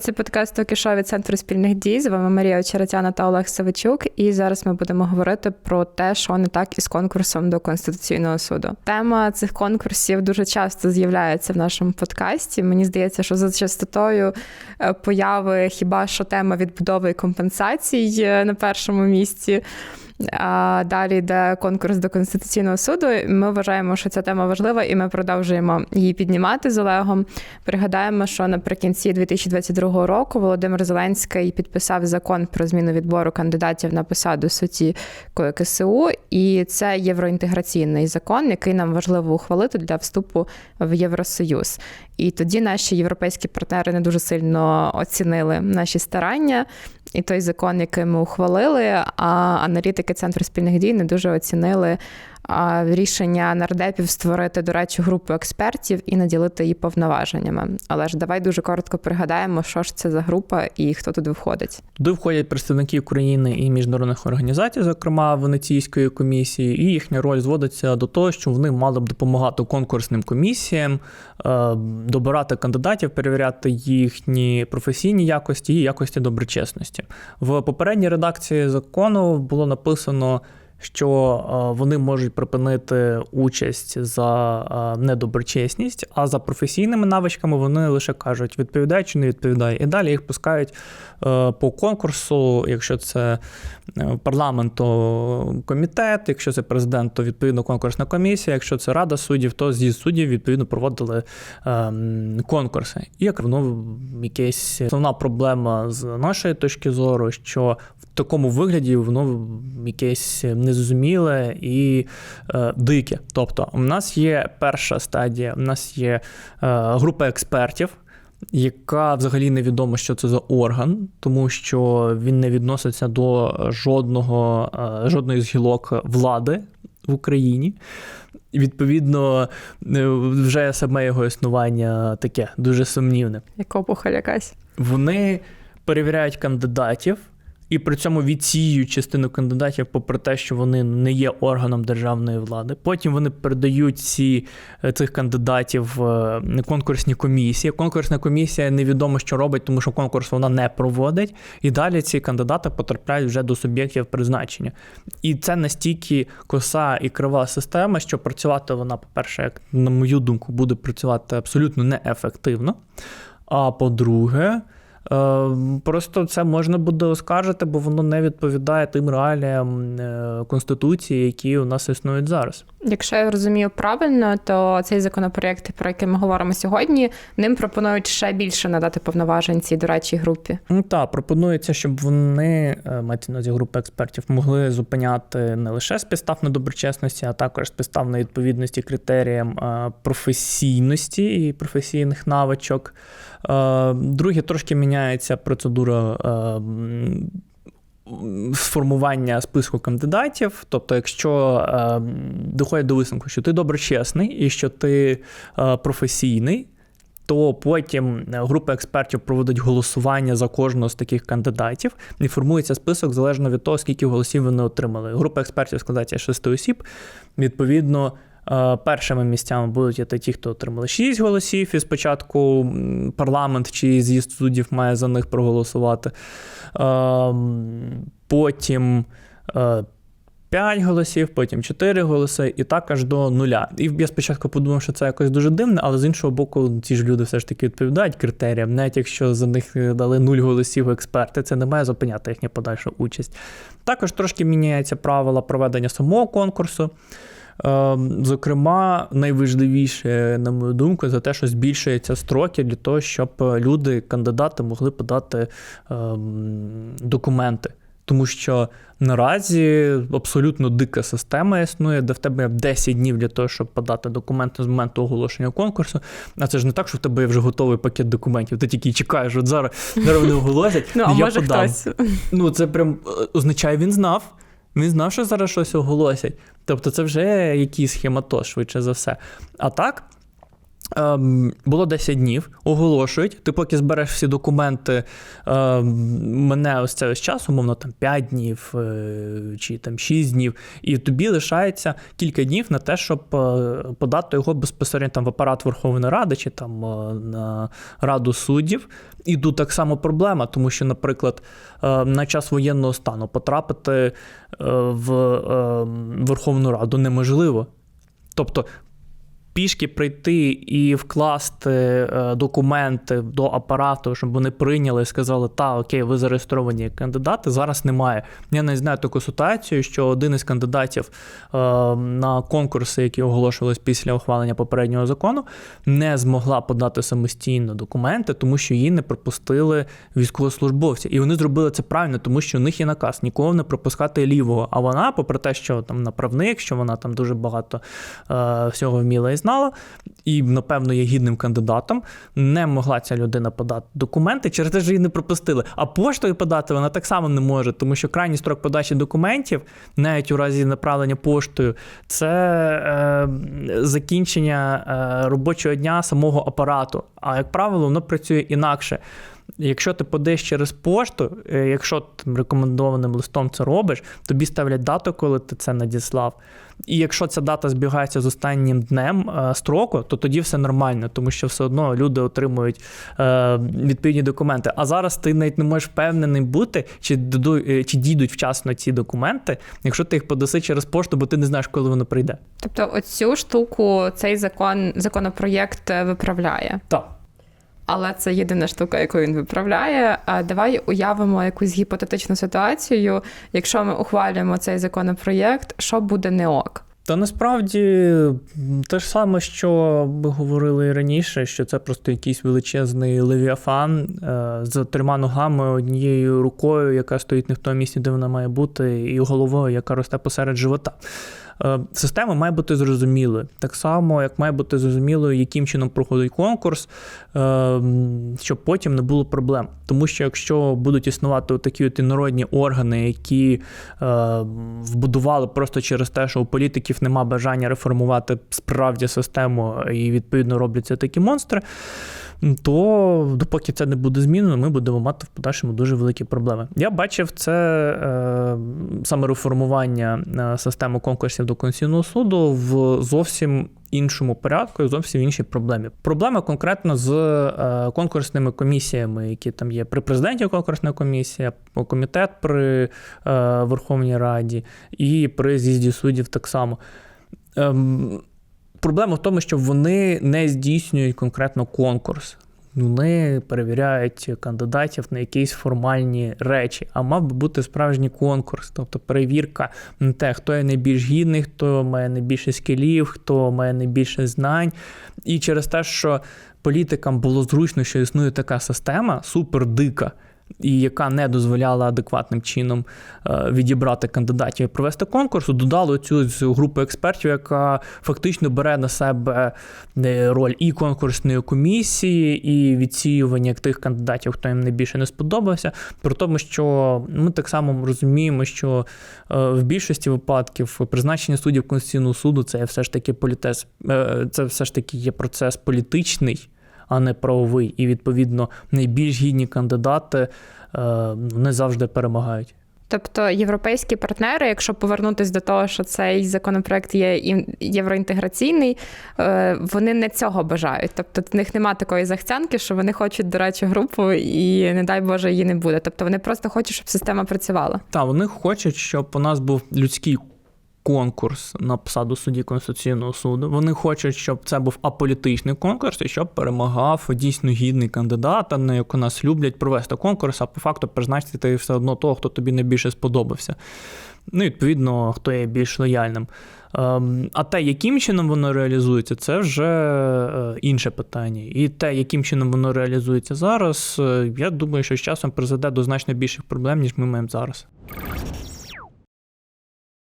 Це подкаст «Токішо» від центру спільних дій. З вами Марія Очеретяна та Олег Савичук. І зараз ми будемо говорити про те, що не так із конкурсом до конституційного суду. Тема цих конкурсів дуже часто з'являється в нашому подкасті. Мені здається, що за частотою е, появи хіба що тема відбудови і компенсацій е, на першому місці. А далі йде конкурс до Конституційного суду. Ми вважаємо, що ця тема важлива, і ми продовжуємо її піднімати з Олегом. Пригадаємо, що наприкінці 2022 року Володимир Зеленський підписав закон про зміну відбору кандидатів на посаду судді КСУ, і це євроінтеграційний закон, який нам важливо ухвалити для вступу в Євросоюз. І тоді наші європейські партнери не дуже сильно оцінили наші старання. І той закон, який ми ухвалили, а аналітики центру спільних дій не дуже оцінили рішення нардепів створити, до речі, групу експертів і наділити її повноваженнями. Але ж давай дуже коротко пригадаємо, що ж це за група і хто туди входить. Туди входять представники України і міжнародних організацій, зокрема Венеційської комісії, і їхня роль зводиться до того, що вони мали б допомагати конкурсним комісіям е, добирати кандидатів, перевіряти їхні професійні якості і якості доброчесності. В попередній редакції закону було написано що е, вони можуть припинити участь за е, недоброчесність, а за професійними навичками вони лише кажуть, відповідає чи не відповідає. І далі їх пускають е, по конкурсу, якщо це парламент, то комітет, якщо це президент, то відповідно конкурсна комісія, якщо це рада суддів, то з'їзд суддів відповідно проводили конкурси. І як воно якась основна проблема з нашої точки зору, що такому вигляді воно якесь незрозуміле і е, дике. Тобто, у нас є перша стадія, у нас є е, група експертів. Яка взагалі невідомо, що це за орган, тому що він не відноситься до жодного, е, жодної з гілок влади в Україні. І, Відповідно, е, вже саме його існування таке дуже сумнівне. Як опухоль якась. Вони перевіряють кандидатів і при цьому відсіюють частину кандидатів, попри те, що вони не є органом державної влади. Потім вони передають ці, е, цих кандидатів в конкурсні комісії. Конкурсна комісія невідомо, що робить, тому що конкурс вона не проводить. І далі ці кандидати потрапляють вже до суб'єктів призначення. І це настільки коса і крива система, що працювати вона, по-перше, як на мою думку, буде працювати абсолютно неефективно. А по-друге, Е, просто це можна буде оскаржити, бо воно не відповідає тим реаліям е, конституції, які у нас існують зараз. Якщо я розумію правильно, то цей законопроєкт, про який ми говоримо сьогодні, ним пропонують ще більше надати повноважень цій дорадчій групі. Ну так, пропонується, щоб вони е, мається на групи експертів могли зупиняти не лише з підстав на доброчесності, а також з підстав на відповідності критеріям професійності і професійних навичок. Друге, трошки міняється процедура сформування списку кандидатів. Тобто, якщо доходить до висновку, що ти доброчесний і що ти професійний. То потім група експертів проводить голосування за кожного з таких кандидатів і формується список залежно від того, скільки голосів вони отримали. Група експертів складається з шести осіб. Відповідно, Е, першими місцями будуть іти ті, хто отримали 6 голосів, і спочатку парламент чи з'їзд суддів має за них проголосувати. Е, потім 5 е, голосів, потім 4 голоси, і так аж до нуля. І я спочатку подумав, що це якось дуже дивне, але з іншого боку, ці ж люди все ж таки відповідають критеріям, навіть якщо за них дали 0 голосів експерти, це не має зупиняти їхню подальшу участь. Також трошки міняються правила проведення самого конкурсу. Ем, зокрема, найважливіше, на мою думку, за те, що збільшуються строки для того, щоб люди, кандидати могли подати ем, документи. Тому що наразі абсолютно дика система існує, де в тебе 10 днів для того, щоб подати документи з моменту оголошення конкурсу. А це ж не так, що в тебе є вже готовий пакет документів. Ти тільки чекаєш, от зараз зараз вони оголосять. Ну, а я може подам. хтось. Ну це прям е, означає, він знав. Він знав, що зараз щось оголосять. Тобто це вже якийсь схематоз, швидше за все. А так. Ем, було 10 днів, оголошують. Ти поки збереш всі документи, ем, мене ось це ось час, умовно, там 5 днів е, чи там 6 днів, і тобі лишається кілька днів на те, щоб е, подати його безпосередньо там в апарат Верховної Ради чи там е, на Раду суддів. І тут так само проблема, тому що, наприклад, е, на час воєнного стану потрапити е, в е, Верховну Раду неможливо. Тобто пішки прийти і вкласти е, документи до апарату, щоб вони прийняли і сказали, та окей, ви зареєстровані як кандидати. Зараз немає. Я не знаю таку ситуацію, що один із кандидатів е, на конкурси, які оголошувались після ухвалення попереднього закону, не змогла подати самостійно документи, тому що її не пропустили військовослужбовці. І вони зробили це правильно, тому що у них є наказ нікого не пропускати лівого. А вона, попри те, що там направник, що вона там дуже багато е, всього вміла і знала, і, напевно, є гідним кандидатом, не могла ця людина подати документи через те, що її не пропустили. А поштою подати вона так само не може, тому що крайній строк подачі документів, навіть у разі направлення поштою, це е, закінчення е, робочого дня самого апарату. А як правило, воно працює інакше. Якщо ти подаєш через пошту, е, якщо ти рекомендованим листом це робиш, тобі ставлять дату, коли ти це надіслав. І якщо ця дата збігається з останнім днем е, строку, то тоді все нормально, тому що все одно люди отримують е, відповідні документи. А зараз ти навіть не можеш впевнений бути, чи, е, чи дійдуть вчасно ці документи, якщо ти їх подаси через пошту, бо ти не знаєш, коли воно прийде. Тобто, оцю штуку цей закон законопроєкт виправляє. Так. Але це єдина штука, яку він виправляє. А давай уявимо якусь гіпотетичну ситуацію. Якщо ми ухвалюємо цей законопроєкт, що буде не ок? Та насправді те ж саме, що ми говорили раніше, що це просто якийсь величезний левіафан е, з трьома ногами, однією рукою, яка стоїть не в тому місці, де вона має бути, і головою, яка росте посеред живота. Е, Система має бути зрозумілою. Так само, як має бути зрозумілою, яким чином проходить конкурс, е, щоб потім не було проблем. Тому що якщо будуть існувати такі от інородні органи, які е, вбудували просто через те, що у політиків нема бажання реформувати справді систему і відповідно робляться такі монстри, то допоки це не буде змінено, ми будемо мати в подальшому дуже великі проблеми. Я бачив це е, саме реформування е, системи конкурсів до Конституційного суду в зовсім іншому порядку і зовсім іншій проблемі. Проблема конкретно з е, конкурсними комісіями, які там є при президенті конкурсна комісія, комітет при Верховній Раді і при з'їзді суддів так само. Ем, Проблема в тому, що вони не здійснюють конкретно конкурс. Вони перевіряють кандидатів на якісь формальні речі, а мав би бути справжній конкурс, тобто перевірка на те, хто є найбільш гідний, хто має найбільше скілів, хто має найбільше знань. І через те, що політикам було зручно, що існує така система, супер дика. І яка не дозволяла адекватним чином е, відібрати кандидатів і провести конкурс, додали цю, групу експертів, яка фактично бере на себе е, роль і конкурсної комісії, і відсіювання тих кандидатів, хто їм найбільше не сподобався. При тому, що ми так само розуміємо, що е, в більшості випадків призначення суддів Конституційного суду це все ж таки політез, це все ж таки є процес політичний а не правовий. І відповідно найбільш гідні кандидати е, не завжди перемагають. Тобто європейські партнери, якщо повернутися до того, що цей законопроект є ін- євроінтеграційний, е, вони не цього бажають. Тобто в них немає такої захцянки, що вони хочуть, до речі, групу, і не дай Боже, її не буде. Тобто вони просто хочуть, щоб система працювала. Та вони хочуть, щоб у нас був людський конкурс на посаду судді Конституційного суду. Вони хочуть, щоб це був аполітичний конкурс і щоб перемагав дійсно гідний кандидат, а не як у нас люблять провести конкурс, а по факту призначити все одно того, хто тобі найбільше сподобався. Ну, відповідно, хто є більш лояльним. Ем, А те, яким чином воно реалізується, це вже е, інше питання. І те, яким чином воно реалізується зараз, е, я думаю, що з часом призведе до значно більших проблем, ніж ми маємо зараз.